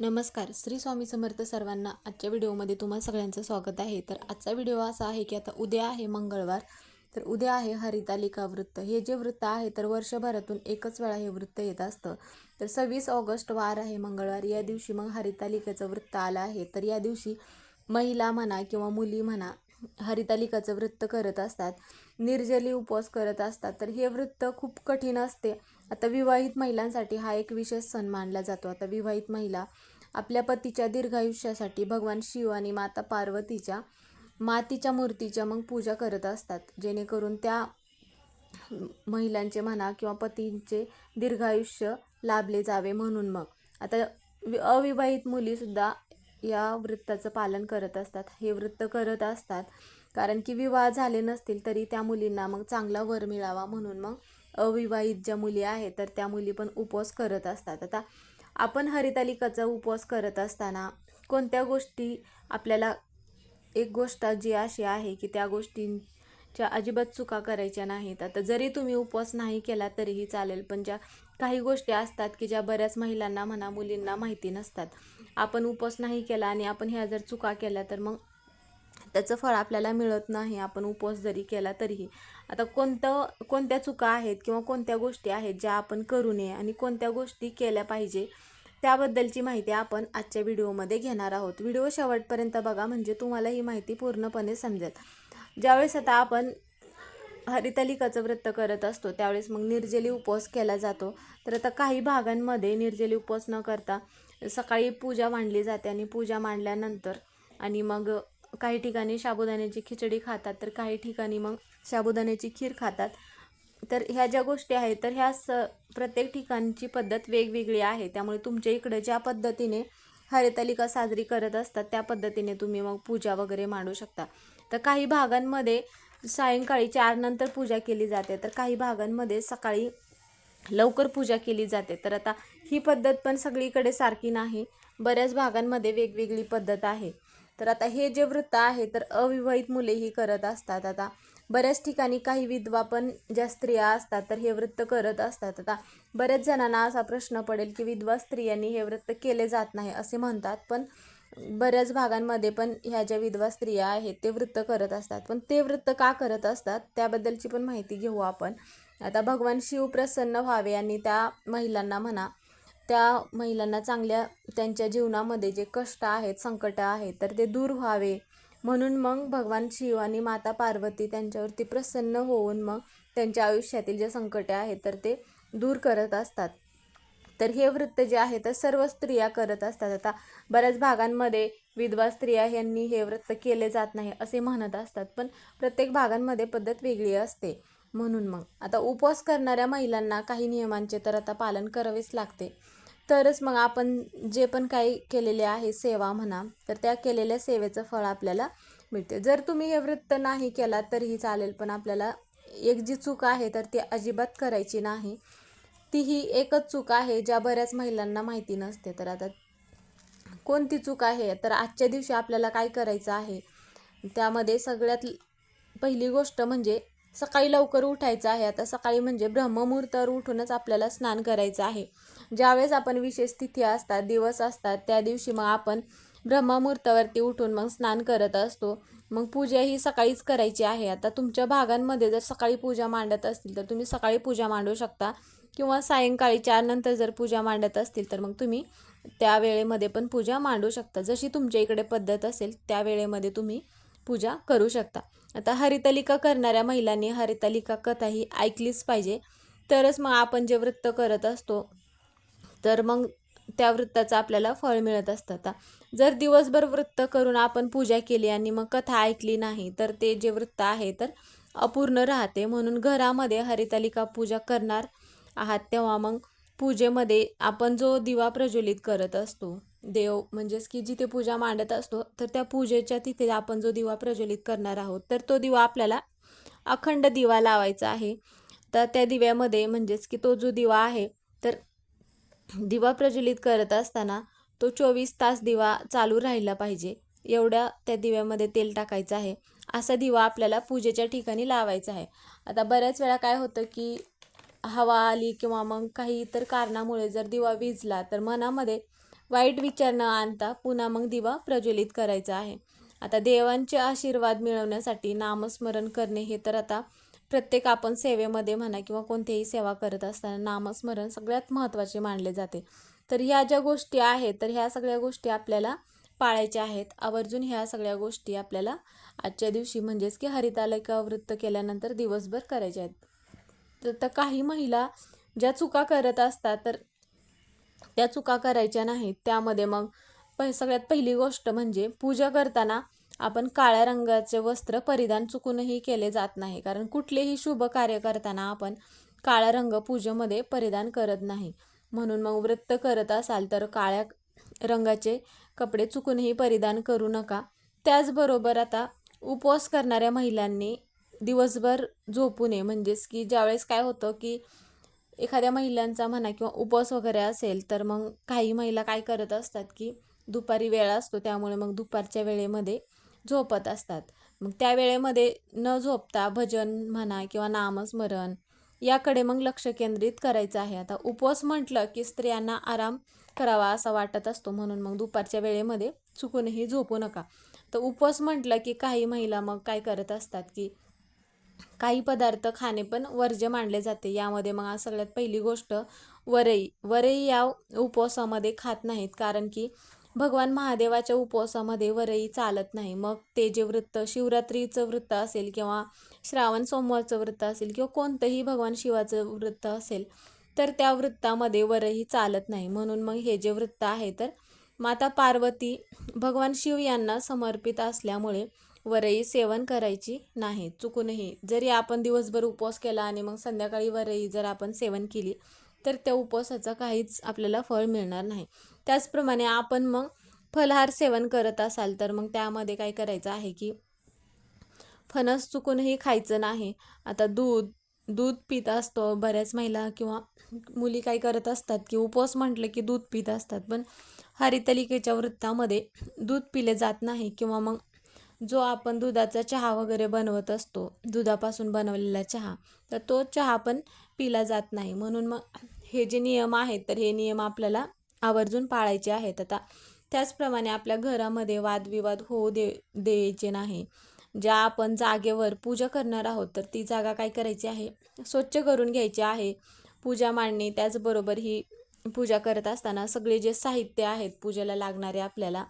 नमस्कार श्री स्वामी समर्थ सर्वांना आजच्या व्हिडिओमध्ये तुम्हा सगळ्यांचं स्वागत आहे. तर आजचा व्हिडिओ असा आहे की आता उद्या आहे मंगळवार. तर उद्या आहे हरितालिका वृत्त हे जे वृत्त आहे तर वर्षभरातून एकच वेळा हे वृत्त येत असतं. तर सव्वीस ऑगस्ट वार आहे मंगळवार. या दिवशी मग हरितालिकेचं वृत्त आलं आहे. तर या दिवशी महिला म्हणा किंवा मुली म्हणा हरितालिकाचं वृत्त करत असतात. निर्जली उपवास करत असतात. तर हे वृत्त खूप कठीण असते. आता विवाहित महिलांसाठी हा एक विशेष सण मानला जातो. आता विवाहित महिला आपल्या पतीच्या दीर्घायुष्यासाठी भगवान शिव आणि माता पार्वतीच्या मातीच्या मूर्तीच्या मग पूजा करत असतात. जेणेकरून त्या महिलांचे म्हणा किंवा पतींचे दीर्घायुष्य लाभले जावे म्हणून मग. आता अविवाहित मुलीसुद्धा या वृत्ताचं पालन करत असतात. हे वृत्त करत असतात. कारण की विवाह झाले नसतील तरी त्या मुलींना मग चांगला वर मिळावा म्हणून मग अविवाहित ज्या मुली आहेत तर त्या मुली पण उपवास करत असतात. आता आपण हरितालिकाचा उपवास करत असताना कोणत्या गोष्टी आपल्याला एक गोष्ट जी अशी आहे की त्या गोष्टींच्या अजिबात चुका करायच्या नाहीत. आता जरी तुम्ही उपवास नाही केला तरीही चालेल पण ज्या काही गोष्टी असतात की ज्या बऱ्याच महिलांना म्हणा मुलींना माहिती नसतात. आपण उपवास नाही केला आणि आपण ह्या जर चुका केल्या तर मग त्याचं फळ आपल्याला मिळत नाही आपण उपवास जरी केला तरीही. आता कोणतं कोणत्या चुका आहेत किंवा कोणत्या गोष्टी आहेत ज्या आपण करू नये आणि कोणत्या गोष्टी केल्या पाहिजे त्याबद्दलची माहिती आपण आजच्या व्हिडिओमध्ये घेणार आहोत. व्हिडिओ शेवटपर्यंत बघा म्हणजे तुम्हाला ही माहिती पूर्णपणे समजेल. ज्यावेळेस आता आपण हरितालिकाचं व्रत करत असतो त्यावेळेस मग निर्जली उपवास केला जातो. तर आता काही भागांमध्ये निर्जली उपवास न करता सकाळी पूजा मांडली जाते आणि पूजा मांडल्यानंतर आणि मग काही ठिकाणी साबुदाण्याची खिचडी खातात तर काही ठिकाणी मग साबुदाण्याची खीर खातात. तर ह्या ज्या गोष्टी आहेत तर ह्या स प्रत्येक ठिकाणची पद्धत वेगवेगळी आहे. त्यामुळे तुमच्या इकडे ज्या पद्धतीने हरितालिका साजरी करत असतात त्या पद्धतीने तुम्ही मग पूजा वगैरे मांडू शकता. तर काही भागांमध्ये सायंकाळी चार नंतर पूजा केली जाते तर काही भागांमध्ये सकाळी लवकर पूजा केली जाते. तर आता ही पद्धत पण सगळीकडे सारखी नाही. बऱ्याच भागांमध्ये वेगवेगळी पद्धत आहे. तर आता हे जे वृत्त आहे तर अविवाहित मुलेही करत असतात. आता बऱ्याच ठिकाणी काही विधवा पण ज्या स्त्रिया असतात तर हे वृत्त करत असतात. आता बऱ्याच जणांना असा प्रश्न पडेल की विधवा स्त्रियांनी हे वृत्त केले जात नाही असे म्हणतात. पण बऱ्याच भागांमध्ये पण ह्या ज्या विधवा स्त्रिया आहेत ते वृत्त करत असतात. पण ते वृत्त का करत असतात त्याबद्दलची पण माहिती घेऊ आपण. आता भगवान शिव प्रसन्न व्हावे आणि त्या महिलांना म्हणा त्या महिलांना चांगल्या त्यांच्या जीवनामध्ये जे कष्ट आहेत संकट आहेत तर ते दूर व्हावे. म्हणून मग भगवान शिव आणि माता पार्वती त्यांच्यावरती प्रसन्न होऊन मग त्यांच्या आयुष्यातील जे संकटे आहेत तर ते दूर करत असतात. तर हे वृत्त जे आहे तर सर्व स्त्रिया करत असतात. आता बऱ्याच भागांमध्ये विधवा स्त्रिया यांनी हे वृत्त केले जात नाही असे म्हणत असतात. पण प्रत्येक भागांमध्ये पद्धत वेगळी असते. म्हणून मग. आता उपवास करणाऱ्या महिलांना काही नियमांचे तर आता पालन करावेच लागते. तरच मग आपण जे पण काही केलेले आहे सेवा म्हणा तर त्या केलेल्या सेवेचं फळ आपल्याला मिळते. जर तुम्ही हे वृत्त नाही केला तरीही चालेल पण आपल्याला एक जी चूक आहे तर ती अजिबात करायची नाही. ती ही एकच चूक आहे ज्या बऱ्याच महिलांना माहिती नसते. तर आता कोणती चूक आहे? तर आजच्या दिवशी आपल्याला काय करायचं आहे? त्यामध्ये सगळ्यात पहिली गोष्ट म्हणजे सकाळी लवकर उठायचं आहे. आता सकाळी म्हणजे ब्रह्ममुहूर्तावर उठूनच आपल्याला स्नान करायचं आहे. ज्यावेळेस आपण विशेष तिथी असतात दिवस असतात त्या दिवशी मग आपण ब्रह्ममुहूर्तावरती उठून मग स्नान करत असतो. मग पूजा ही सकाळीच करायची आहे. आता तुमच्या भागांमध्ये जर सकाळी पूजा मांडत असतील तर तुम्ही सकाळी पूजा मांडू शकता किंवा सायंकाळी चारनंतर जर पूजा मांडत असतील तर मग तुम्ही त्या वेळेमध्ये पण पूजा मांडू शकता. जशी तुमच्या इकडे पद्धत असेल त्या वेळेमध्ये तुम्ही पूजा करू शकता. आता हरितालिका करणाऱ्या महिलांनी हरितालिका कथा ही ऐकलीच पाहिजे. तरच मग आपण जे वृत्त करत असतो तर मग त्या वृत्ताचं आपल्याला फळ मिळत असतं. आता जर दिवसभर वृत्त करून आपण पूजा केली आणि मग कथा ऐकली नाही तर ते जे वृत्त आहे तर अपूर्ण राहते. म्हणून घरामध्ये हरितालिका पूजा करणार आहात तेव्हा मग पूजेमध्ये आपण जो दिवा प्रज्वलित करत असतो देव म्हणजेच की जिथे पूजा मांडत असतो तर त्या पूजेच्या तिथे आपण जो दिवा प्रज्वलित करणार आहोत तर तो दिवा आपल्याला अखंड दिवा लावायचा आहे. तर त्या दिव्यामध्ये म्हणजेच की तो जो दिवा आहे तर दिवा प्रज्वलित करत असताना तो चोवीस तास दिवा चालू राहिला पाहिजे. एवढ्या त्या दिव्यामध्ये तेल टाकायचं आहे. असा दिवा आपल्याला पूजेच्या ठिकाणी लावायचा आहे. आता बऱ्याच वेळा काय होतं की हवा आली किंवा मग काही इतर कारणामुळे जर दिवा विजला तर मनामध्ये वाईट विचार न आणता पुन्हा मग दिवा प्रज्वलित करायचा आहे. आता देवांचे आशीर्वाद मिळवण्यासाठी नामस्मरण करणे हे तर आता प्रत्येक आपण सेवेमध्ये म्हणा किंवा कोणतीही सेवा करत असताना नामस्मरण सगळ्यात महत्त्वाचे मानले जाते. तर ह्या ज्या गोष्टी आहेत तर ह्या सगळ्या गोष्टी आपल्याला पाळायच्या आहेत. आवर्जून ह्या सगळ्या गोष्टी आपल्याला आजच्या दिवशी म्हणजेच की हरितालिका वृत्त केल्यानंतर दिवसभर करायच्या आहेत. तर तर काही महिला ज्या चुका करत असतात तर त्या चुका करायच्या नाहीत. त्यामध्ये मग प सगळ्यात पहिली गोष्ट म्हणजे पूजा करताना आपण काळ्या रंगाचे वस्त्र परिधान चुकूनही केले जात नाही. कारण कुठलेही शुभ कार्य करताना आपण काळा रंग पूजेमध्ये परिधान करत नाही. म्हणून मग व्रत करत असाल तर काळ्या रंगाचे कपडे चुकूनही परिधान करू नका. त्याचबरोबर आता उपवास करणाऱ्या महिलांनी दिवसभर झोपू नये. म्हणजेच की ज्यावेळेस काय होतं की एखाद्या महिलांचा म्हणा किंवा उपवास वगैरे असेल तर मग काही महिला काय करत असतात की दुपारी वेळ असतो त्यामुळे मग दुपारच्या वेळेमध्ये झोपत असतात. मग त्या वेळेमध्ये न झोपता भजन म्हणा किंवा नामस्मरण याकडे मग लक्ष केंद्रित करायचं आहे. आता उपवास म्हटलं की स्त्रियांना आराम करावा असा वाटत असतो म्हणून मग दुपारच्या वेळेमध्ये चुकूनही झोपू नका. तर उपवास म्हटलं की काही महिला मग काय करत असतात की काही पदार्थ खाणे पण वर्ज्य मानले जाते. यामध्ये मग सगळ्यात पहिली गोष्ट वरई. वरई या उपवासामध्ये खात नाहीत. कारण की भगवान महादेवाच्या उपवासामध्ये वरई चालत नाही. मग ते जे वृत्त शिवरात्रीचं वृत्त असेल किंवा श्रावण सोमवारचं वृत्त असेल किंवा कोणतंही भगवान शिवाचं वृत्त असेल तर त्या वृत्तामध्ये वरही चालत नाही. म्हणून मग हे जे वृत्त आहे तर माता पार्वती भगवान शिव यांना समर्पित असल्यामुळे वरई सेवन करायची नाही चुकूनही. जरी आपण दिवसभर उपवास केला आणि मग संध्याकाळी वरई जर आपण सेवन केली तर त्या उपवासाचा काहीच आपल्याला फळ मिळणार नाही. त्याचप्रमाणे आपण मग फलहार सेवन करत असाल तर मग त्यामध्ये काय करायचं आहे की फणस चुकूनही खायचं नाही. आता दूध दूध पित असतो बऱ्याच महिला किंवा मुली काय करत असतात की उपवास म्हटलं की दूध पित असतात. पण हरितलिकेच्या वृत्तामध्ये दूध पिले जात नाही किंवा मग जो आपण दुधाचा चहा वगैरे बनवत असतो दुधापासून बनवलेला चहा तर तो चहा पण पिला जात नाही. म्हणून मग हे जे नियम आहेत तर हे नियम आपल्याला आवर्जून पाळायचे आहेत. आता त्याचप्रमाणे आपल्या घरामध्ये वादविवाद होऊ दे द्यायचे नाही. ज्या आपण जागेवर पूजा करणार आहोत तर ती जागा काय करायची आहे? स्वच्छ करून घ्यायची आहे. पूजा मांडणी त्याचबरोबर ही पूजा करत असताना सगळे जे साहित्य आहेत पूजेला लागणारे आपल्याला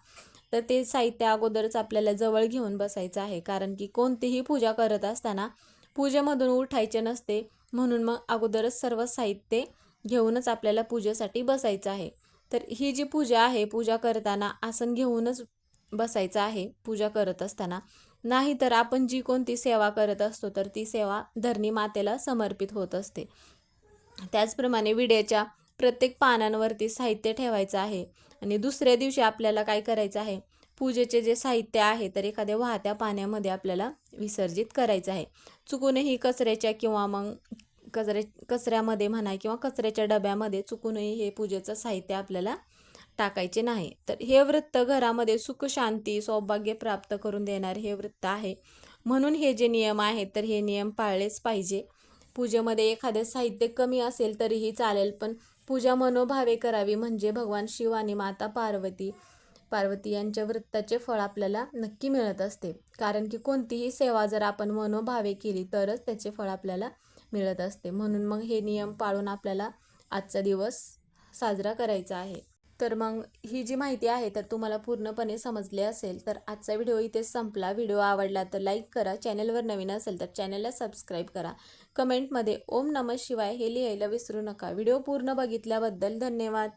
तर ते साहित्य अगोदरच आपल्याला जवळ घेऊन बसायचं आहे. कारण की कोणतीही पूजा करत असताना पूजेमधून उठायचे नसते. म्हणून मग अगोदरच सर्व साहित्य घेऊनच आपल्याला पूजेसाठी बसायचं आहे. तर ही जी पूजा आहे पूजा करताना आसन घेऊनच बसायचं आहे पूजा करत असताना. नाही तर आपण जी कोणती सेवा करत असतो तर ती सेवा धरणी मातेला समर्पित होत असते. त्याचप्रमाणे विड्याच्या प्रत्येक पानांवरती साहित्य ठेवायचं आहे. आणि दुसऱ्या दिवशी आपल्याला काय करायचं आहे? पूजेचे जे साहित्य आहे तर एखाद्या वाहत्या पाण्यामध्ये आपल्याला विसर्जित करायचं आहे. चुकूनही कचऱ्याच्या किंवा मग कचऱ्या कचऱ्यामध्ये म्हणा किंवा कचऱ्याच्या डब्यामध्ये चुकूनही हे पूजेचं साहित्य आपल्याला टाकायचे नाही. तर हे वृत्त घरामध्ये सुख शांती सौभाग्य प्राप्त करून देणारे हे वृत्त आहे. म्हणून हे जे नियम आहेत तर हे नियम पाळलेच पाहिजे. पूजेमध्ये एखादे साहित्य कमी असेल तरीही चालेल पण पूजा मनोभावे करावी म्हणजे भगवान शिव आणि माता पार्वती पार्वती यांच्या वृत्ताचे फळ आपल्याला नक्की मिळत असते. कारण की कोणतीही सेवा जर आपण मनोभावे केली तरच त्याचे फळ आपल्याला मिळत असते. म्हणून मग हे नियम पाळून आपल्याला आजचा दिवस साजरा करायचा आहे. तर मग ही जी माहिती आहे तर तुम्हाला पूर्णपणे समजली असेल. तर आजचा व्हिडिओ इथेच संपला. व्हिडिओ आवडला तर लाईक करा. चॅनलवर नवीन असेल तर चॅनलला सबस्क्राईब करा. कमेंटमध्ये ओम नमः शिवाय हे लिहायला विसरू नका. व्हिडिओ पूर्ण बघितल्याबद्दल धन्यवाद.